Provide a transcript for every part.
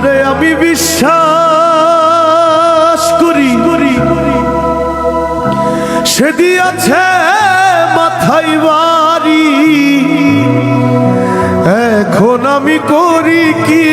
যারে আমি বিশ্বাস করি করি। সে দিয়াছে মাথায় বাড়ি। এখন আমি করি কি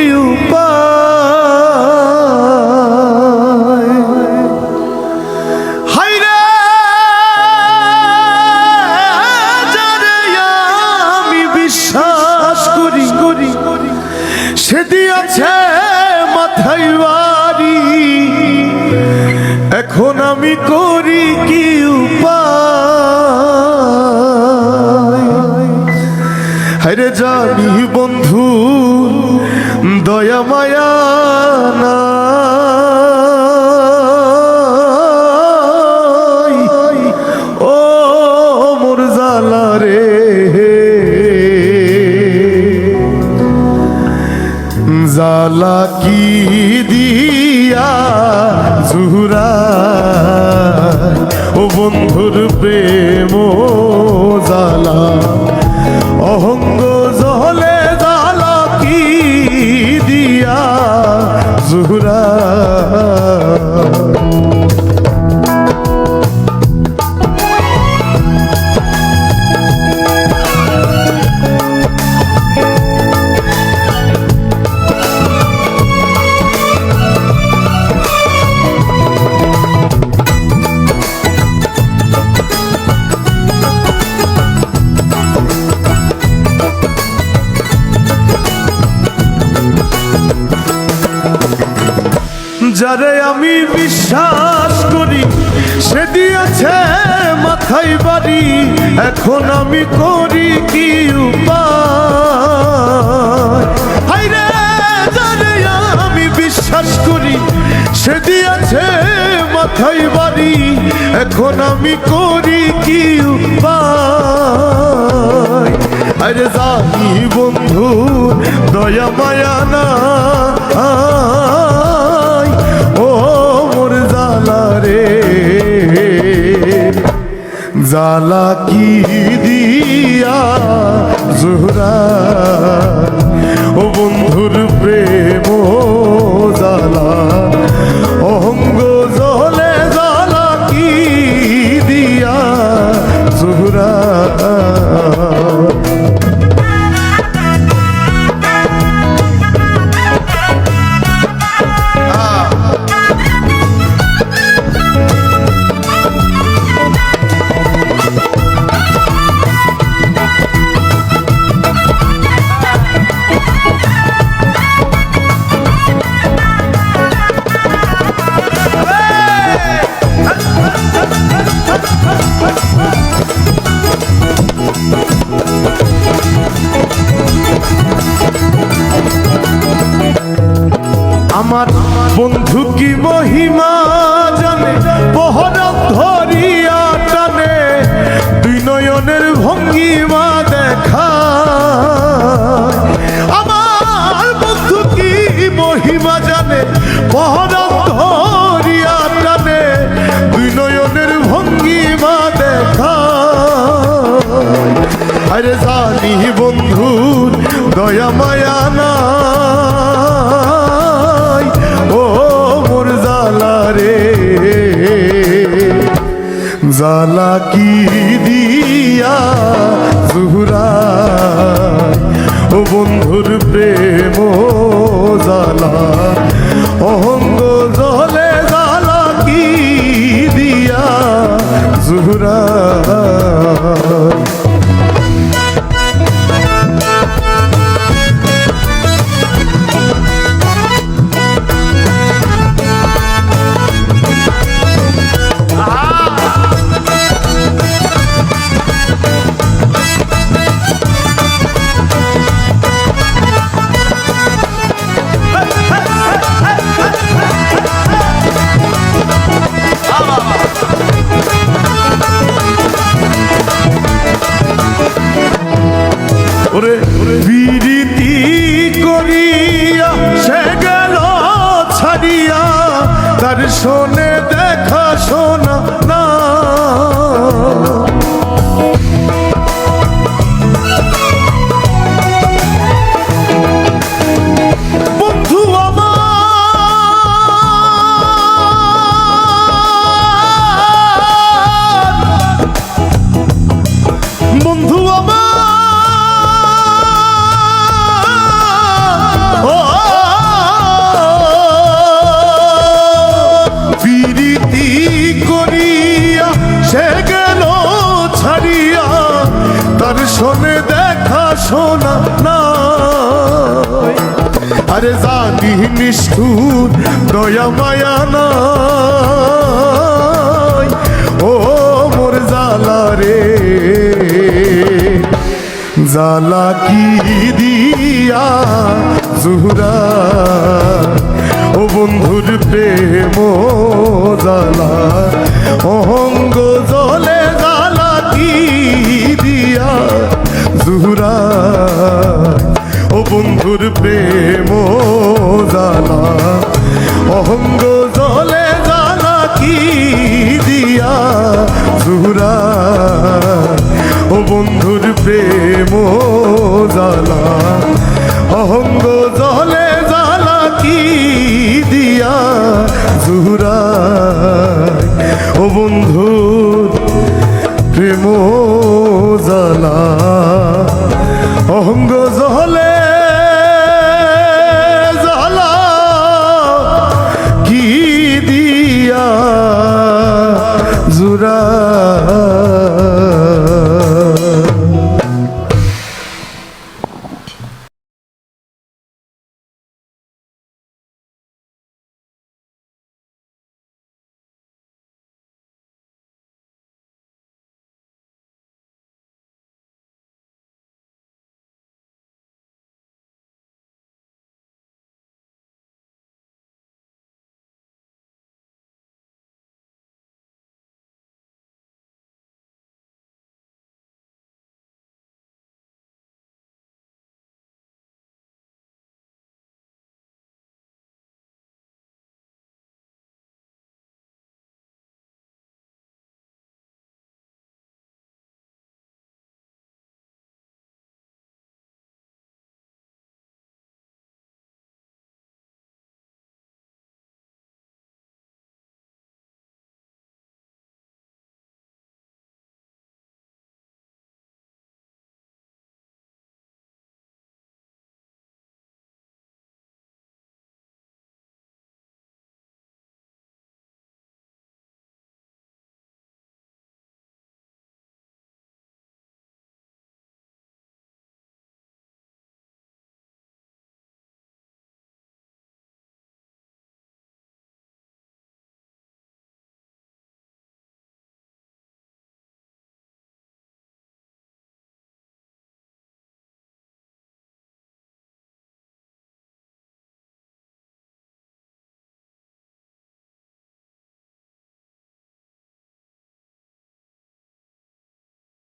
মাথায় বাড়ি। এখন আমি করি কি উপায়? হরে জানি বন্ধুর প্রেম যারে আমি বিশ্বাস করি, সে দিয়েছে মাথায় বাড়ি, এখন আমি করি কি উপায়? আমি বিশ্বাস করি, সে দিয়েছে মাথায় বাড়ি, এখন আমি করি কি উপায়? আরে জানি বন্ধু, দয়া মায়া না জালা কি দিয়া জোহরা? ও বন্ধুর প্রেম জালা ভঙ্গিমা দেখা। আমার বন্ধু কি মহিমা জানে? বহরা ধরিয়া টানে। দুই নয়নের ভঙ্গিমা দেখা। আরে জানি বন্ধুর দয়া মায়া রে। জালা কি দিয়া শোনে আরে জানি নিষ্ঠুর, দয়া মায়া নাই। ও মোর জালা রে। জালা কি দিয়া জুহরা? ও বন্ধুর প্রেম জালা অহঙ্গ জলে জালা কি দিয়া জুহরা? বন্ধুর প্রেম জানা, অহঙ্গ জলে জানা কি দিয়া সুরা ও বন্ধুর প্রেম জানা, অহঙ্গ জলে জানা কি দিয়া সুরা ও বন্ধু প্রেম জানা, অহঙ্গ Nura